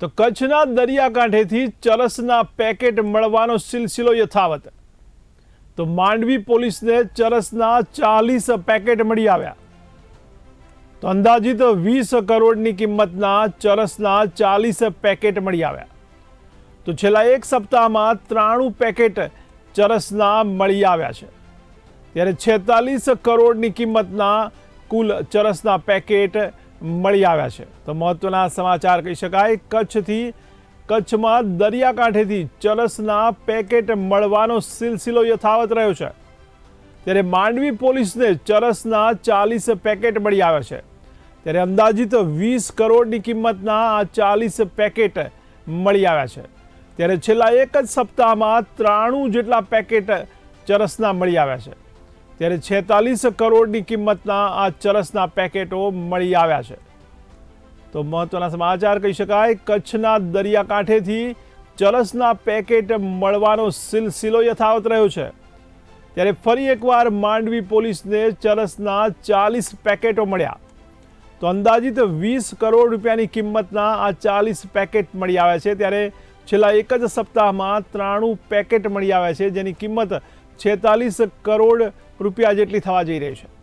તો કચ્છના દરિયાકાંઠેથી ચરસના પેકેટ મળવાનો સિલસિલો યથાવત. તો માંડવી પોલીસને ચરસના ચાલીસ પેકેટ મળી આવ્યા. તો અંદાજિત વીસ કરોડની કિંમતના ચરસના ચાલીસ પેકેટ મળી આવ્યા. તો છેલ્લા એક સપ્તાહમાં ત્રાણું પેકેટ ચરસના મળી આવ્યા છે. ત્યારે છેતાલીસ કરોડની કિંમતના કુલ ચરસના પેકેટ મળી આવ્યા છે. તો મહત્વના સમાચાર કહી શકાય, કચ્છથી, કચ્છમાં દરિયાકાંઠેથી ચરસના પેકેટ મળવાનો સિલસિલો યથાવત રહ્યો છે. ત્યારે માંડવી પોલીસને ચરસના ચાલીસ પેકેટ મળી આવ્યા છે. ત્યારે અંદાજિત વીસ કરોડની કિંમતના આ ચાલીસ પેકેટ મળી આવ્યા છે. ત્યારે છેલ્લા એક જ સપ્તાહમાં ત્રાણું જેટલા પેકેટ ચરસના મળી આવ્યા છે. ત્યારે છેતાલીસ કરોડની કિંમતના આ ચરસના પેકેટો મળી આવ્યા છે. તો મહત્વના સમાચાર કહી શકાય, કચ્છના દરિયાકાંઠેથી ચરસના પેકેટ મળવાનો સિલસિલો યથાવત રહ્યો છે. ત્યારે ફરી એકવાર માંડવી પોલીસને ચરસના ચાલીસ પેકેટો મળ્યા. તો અંદાજિત વીસ કરોડ રૂપિયાની કિંમતના આ ચાલીસ પેકેટ મળી આવ્યા છે. ત્યારે છેલ્લા એક જ સપ્તાહમાં ત્રાણું પેકેટ મળી આવ્યા છે, જેની કિંમત છેતાલીસ કરોડ રૂપિયા જેટલી થવા જઈ રહી છે.